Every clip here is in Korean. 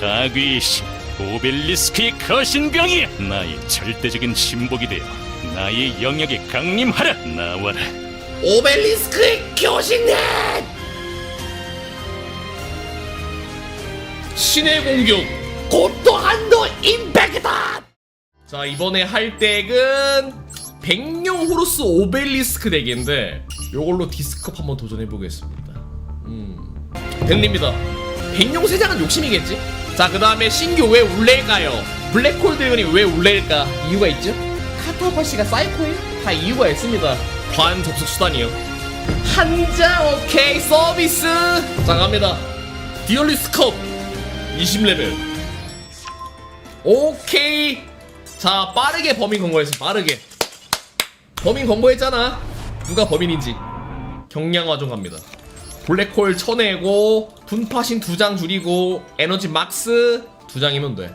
파괴의 신 오벨리스크의 거신병이 나의 절대적인 신복이 되어 나의 영역에 강림하라 나와라. 오벨리스크의 교신net 신의 공격 고토 한도 임팩트다! 자 이번에 할 덱은 백룡 호루스 오벨리스크 덱인데 요걸로 디스컵 한번 도전해 보겠습니다. 음 덱입니다. 백룡 세장은 욕심이겠지 자 그 다음에 신규 왜 울레일까요? 블랙홀 드래곤이 왜 울레일까? 이유가 있죠? 카타파시가 사이코예요 다 이유가 있습니다. 관 접속 수단이요. 한장 오케이 서비스! 자 갑니다. 디얼리스 컵 20레벨. 오케이. 자 빠르게 범인 검거했어 빠르게. 범인 검거했잖아. 누가 범인인지. 경량화 좀 갑니다 블랙홀 쳐내고 분파신 두 장 줄이고 에너지 막스 두 장이면 돼.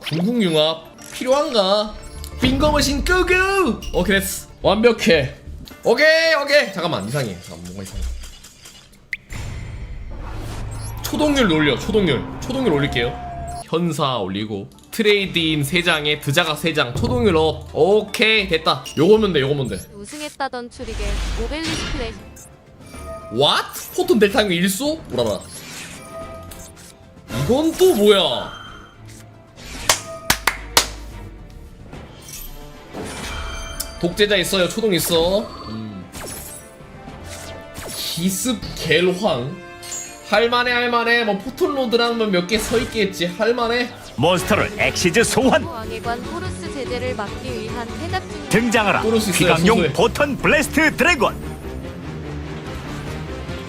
궁극융합 필요한가? 빙거머신 끄그 오케이 됐어. 완벽해. 오케이 오케이. 잠깐만 이상해. 잠깐 뭔가 이상해. 초동률 올려 초동률. 초동률 올릴게요. 현사 올리고 트레이드인 3장에 드자각 3장 초동률 업. 오케이 됐다. 요거면 돼 요거면 돼. 우승했다던 추리게 오벨리스크레 What? 포톤 델타용 일소? 오라라? 이건 또 뭐야? 독재자 있어요? 초동 있어? 음. 기습 갤황? 할만해 할만해. 뭐 포톤로드랑 뭐몇개 서있겠지. 할만해. 몬스터를 엑시즈 소환. 왕의관 호루스 제재를 막기 위한 해답 중 등장하라. 수 있어요, 소소해. 포턴 블래스트 드래곤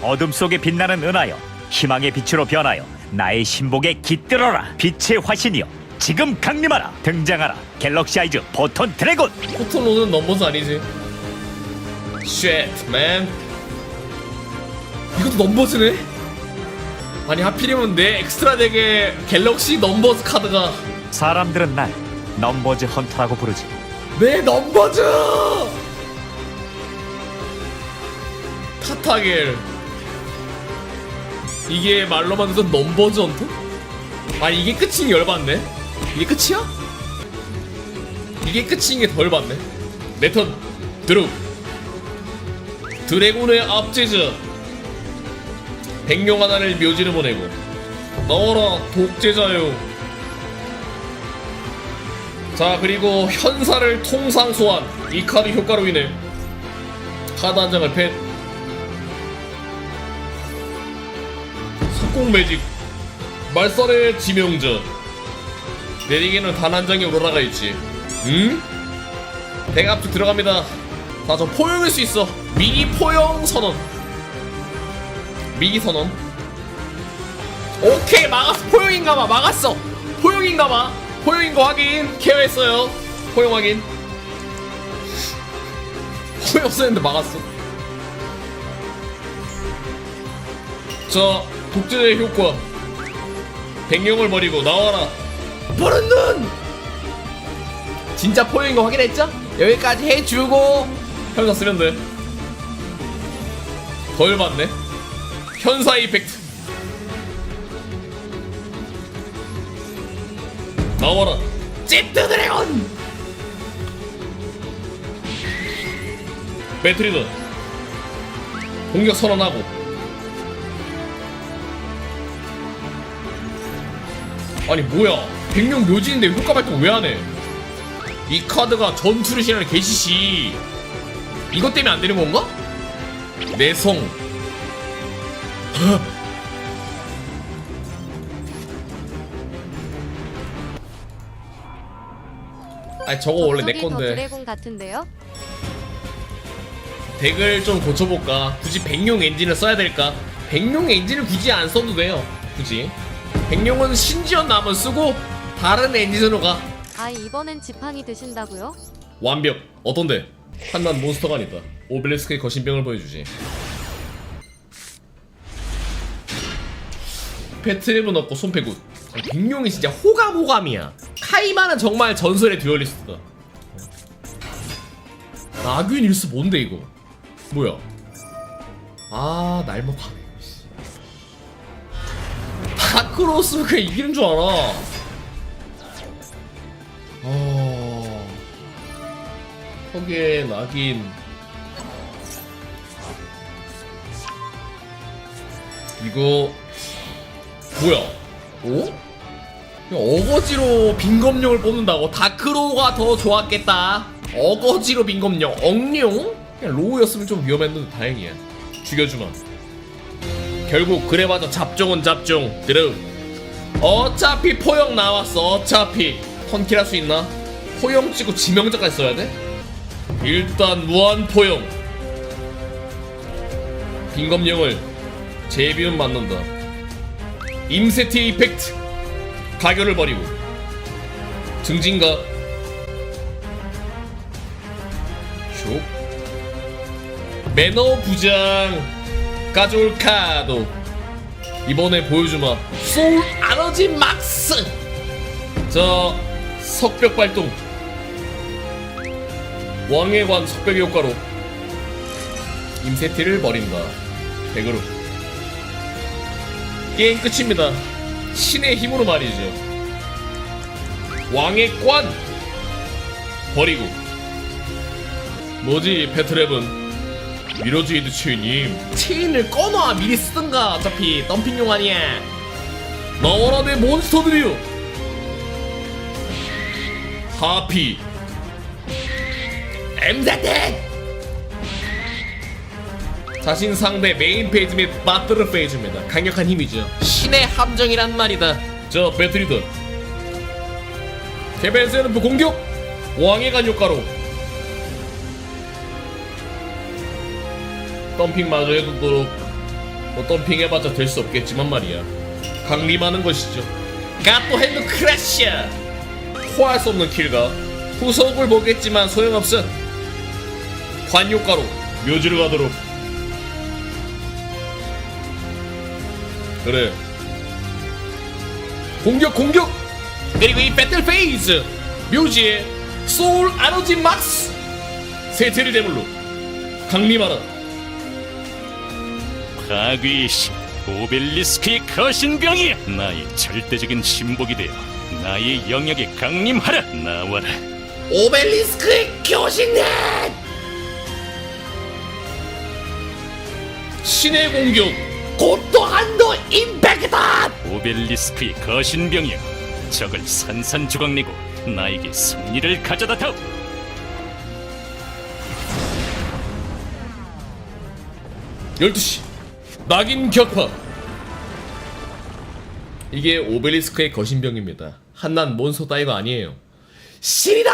어둠 속에 빛나는 은하여 희망의 빛으로 변하여 나의 신복에 깃들어라. 빛의 화신이여 지금 강림하라. 등장하라. 갤럭시 아이즈 포턴 드래곤. 포톤로드는 넘버스 아니지? 쉣맨 이것도 넘버즈네? 아니 하필이면 내 엑스트라 덱에 갤럭시 넘버즈 카드가. 사람들은 날 넘버즈 헌터라고 부르지. 내 넘버즈! 타타겔 이게 말로만 넘버즈 헌터? 아니 이게 끝인 게 열받네. 이게 끝이야? 이게 끝인 게더 열받네. 내턴. 드루. 드래곤의 압제자 백룡 하나를 묘지를 보내고. 나와라 독재자요. 자 그리고 현사를 통상 소환. 이 카드 효과로 인해. 카드 한 장을 펜 석공 매직 말살의 지명전. 내리기는 단 한 장의 오로라가 있지. 응? 대가 앞쪽 들어갑니다. 자 저 포용일 수 있어. 미니 포용 선언. 미니 선언. 오케이 막았어. 포용인가봐. 막았어. 포용인가봐. 포용인 거 확인. 케어했어요. 포용 확인. 포용 없었는데 막았어. 자 독재자의 효과. 백령을 버리고 나와라. 푸른 눈! 진짜 포용인 거 확인했죠? 여기까지 해주고. 현사 쓰면 돼덜 받네. 현사 이펙트. 나와라. 찌트 드래곤! 배트리는 공격 선언하고 아니 뭐야 백룡 묘지인데 효과 발동 왜 안해 이 카드가 전투를 시행하는 개시시 이것 때문에 안 되는 건가? 내성 아니 저거 원래 내 건데 드래곤 같은데요? 덱을 좀 고쳐볼까? 굳이 백룡 엔진을 써야 될까? 백룡 엔진을 굳이 안 써도 돼요. 굳이. 백룡은 신지연 남은 쓰고 다른 엔진으로 가. 아 이번엔 지팡이 드신다고요? 완벽. 어떤데? 한난 몬스터가 아니다. 오벨리스크의 거신병을 보여주지. 패트랩은 없고 손패 굿. 백룡이 진짜 호감호감이야. 카이마는 정말 전설의 듀얼리스트다. 나균 일스 뭔데 이거? 뭐야? 아 날먹하네. 그냥 이기는 줄 알아. 어... 턱에 낙인. 이거 뭐야? 오? 그냥 어거지로 빈검룡을 뽑는다고 다크로우가 더 좋았겠다. 어거지로 빈검룡, 억룡? 그냥 로우였으면 좀 위험했는데 다행이야. 죽여주마. 결국 그래봐도 잡종은 잡종. 드르. 어차피 포영 나왔어. 어차피 턴킬 할 수 있나? 포영 찍고 지명자까지 써야 돼? 일단 무한 포영. 빈검룡을 제비움 맞는다. 임세트 이펙트. 가결을 버리고 증진가 슉 매너 부장 가져올 카드. 이번에 보여주마. 소울 에너지 막스. 자 석벽 발동. 왕의 관 석벽의 효과로 임세트를 버린다. 백으로. 게임 끝입니다. 신의 힘으로 말이죠. 왕의 관 버리고. 뭐지 배트랩은 미러즈이드 체인님 체인을 꺼놔 미리 쓰든가 어차피 덤핑용 아니야 나와라 내 몬스터들이요 하피 엠자텐 자신 상대 메인 페이지 및 바트르 페이지입니다. 강력한 힘이죠. 신의 함정이란 말이다. 저 배트리더. 개벤세르프 공격! 왕의 간 효과로. 덤핑마저 해두도록 뭐 덤핑 해봤자 될 수 없겠지만 말이야. 강림하는 것이죠. 가또 핸드 크래쉬! 포할 수 없는 킬과 후속을 보겠지만 소용없어. 관 효과로 묘지를 가도록. 그래 공격 공격 그리고 이 배틀 페이즈 묘지의 소울 에너지 막스 세테리 대물로 강림하라 신 오벨리스크의 거신병이 나의 절대적인 신복이 되어 나의 영역에 강림하라 나와라. 오벨리스크의 교신net 신의 공격! 고토 한도 임팩트다! 오벨리스크의 거신병이여 적을 산산조각내고 나에게 승리를 가져다 다오 12시 낙인 격파. 이게 오벨리스크의 거신병입니다. 한낱 몬스터 따위가 아니에요. 신이다